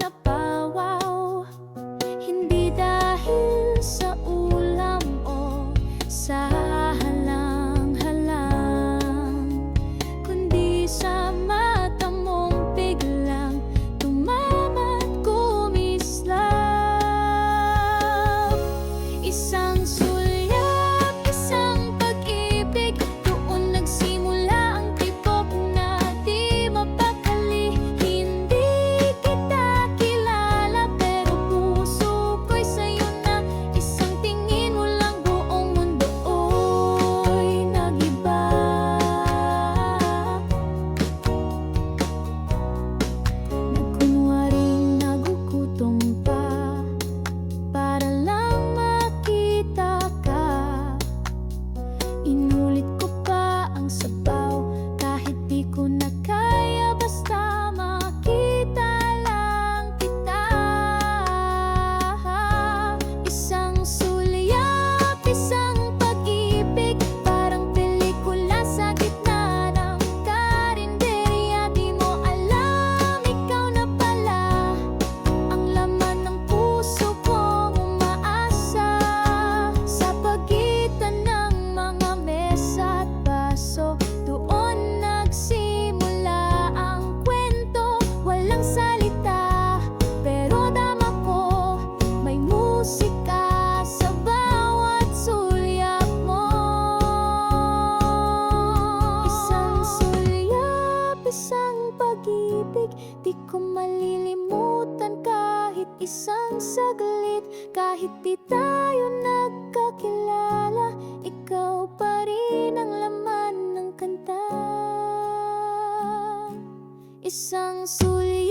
na bawat pag-ibig Di ko malilimutan kahit isang saglit. Kahit di tayo nagkakilala Ikaw pa rin ang laman ng kanta. Isang sulit